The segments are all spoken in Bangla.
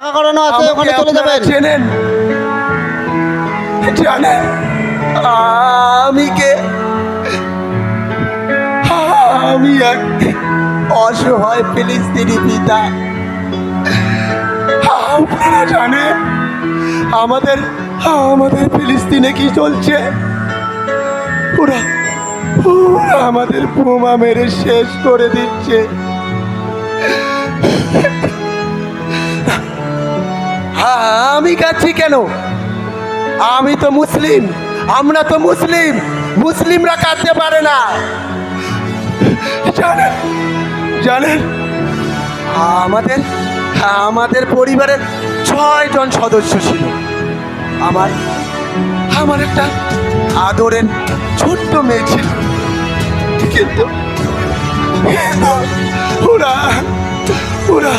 করানো আছে ওখানে চলে যাবেন। চেনেন। জানেন? আমি কে? আমি এক অসহায় ফিলিস্তিনি পিতা। আপনারা জানেন আমাদের আমাদের ফিলিস্তিনে কি চলছে? ওরা ওরা আমাদের বোমা মেরে শেষ করে দিচ্ছে। আমি কাচ্ছি কেন? আমি তো মুসলিম, আমরা তো মুসলিম, মুসলিমরা কাঁদতে পারে না। জানেন জানেন, আমাদের আমাদের পরিবারের ছয়জন সদস্য ছিল। আমার আমার একটা আদরের ছোট্ট মেয়ে ছিল। কিন্তু, ওরা ওরা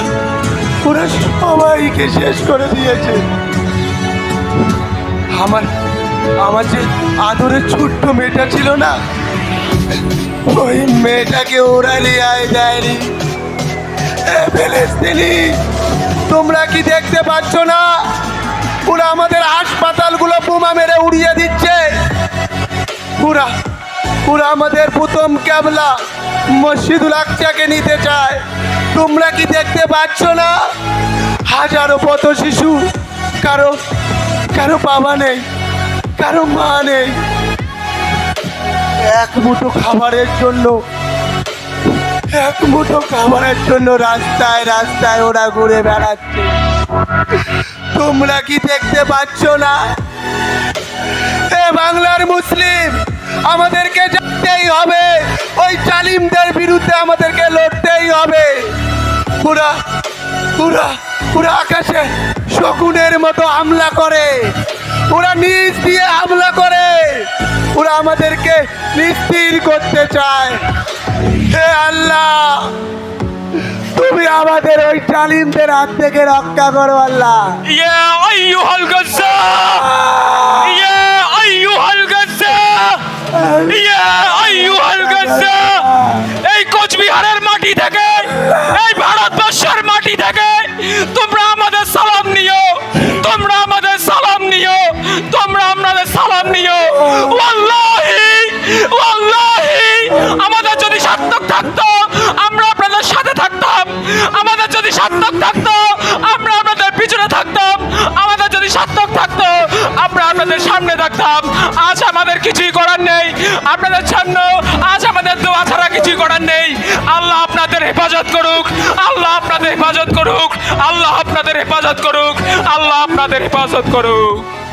ওরা সবাইকে শেষ করে দিয়েছে। আমার আমার যে আদরের ছোট্ট মেয়েটা ছিল না, ওই মেয়েটাকে ওরা লিয়ায় দেয়নি। ফিলিস্তিনি, তোমরা কি দেখতে পাচ্ছ না? ওরা আমাদের হাসপাতালগুলো বোমা মেরে উড়িয়ে দিচ্ছে। ওরা ওরা আমাদের প্রথম ক্যাবলা। মসজিদুল আকসাকে নিতে চায়। তোমরা কি দেখতে পাচ্ছ না? হাজারো পথ শিশু, কারও কারও বাবা নেই, কারও মা নেই। এক মুঠো খাবারের জন্য, এক মুঠো খাবারের জন্য রাস্তায় রাস্তায় ওরা ঘুরে বেড়াচ্ছে। তোমরা কি দেখতে পাচ্ছ না? এ বাংলার মুসলিম, আমাদেরকে জানতেই হবে। জালিমদের বিরুদ্ধে আমাদেরকে লড়তেই হবে। পুরা পুরা পুরা আকাশে শকুনের মতো হামলা করে। ওরা নিজ দিয়ে হামলা করে। ওরা আমাদেরকে নিস্তির করতে চায়। হে আল্লাহ, তুমি আমাদের ওই জালিমদের হাত থেকে রক্ষা করো আল্লাহ। ইয়া আইয়ুহাল গাজ্জা ইয়া আইয়ুহাল গাজ্জা ইয়া আইয়ুহাল গাজ্জা মাটি থেকে, এই ভারতবর্ষের মাটি থেকে তোমরা আমাদের সালাম নিও, তোমরা আমাদের সালাম নিও, তোমরা আমাদের সালাম নিও। ওয়াল্লাহি ওয়াল্লাহি, আমাদের যদি সার্থক থাকতো, আমরা আপনাদের সাথে থাকতাম। আমাদের যদি সার্থক থাকতো, আমরা আপনাদের পিছনে থাকতাম। আমাদের যদি সার্থক থাকতো, আমরা আপনাদের সামনে থাকতাম। আজ আমাদের কিছুই করার নেই। আপনাদের সামনে আজ আমাদের দোয়া ছাড়া কিছুই করার নেই। আল্লাহ আপনাদের হেফাজত করুক। আল্লাহ আপনাদের হেফাজত করুক। আল্লাহ আপনাদের হেফাজত করুক। আল্লাহ আপনাদের হেফাজত করুক।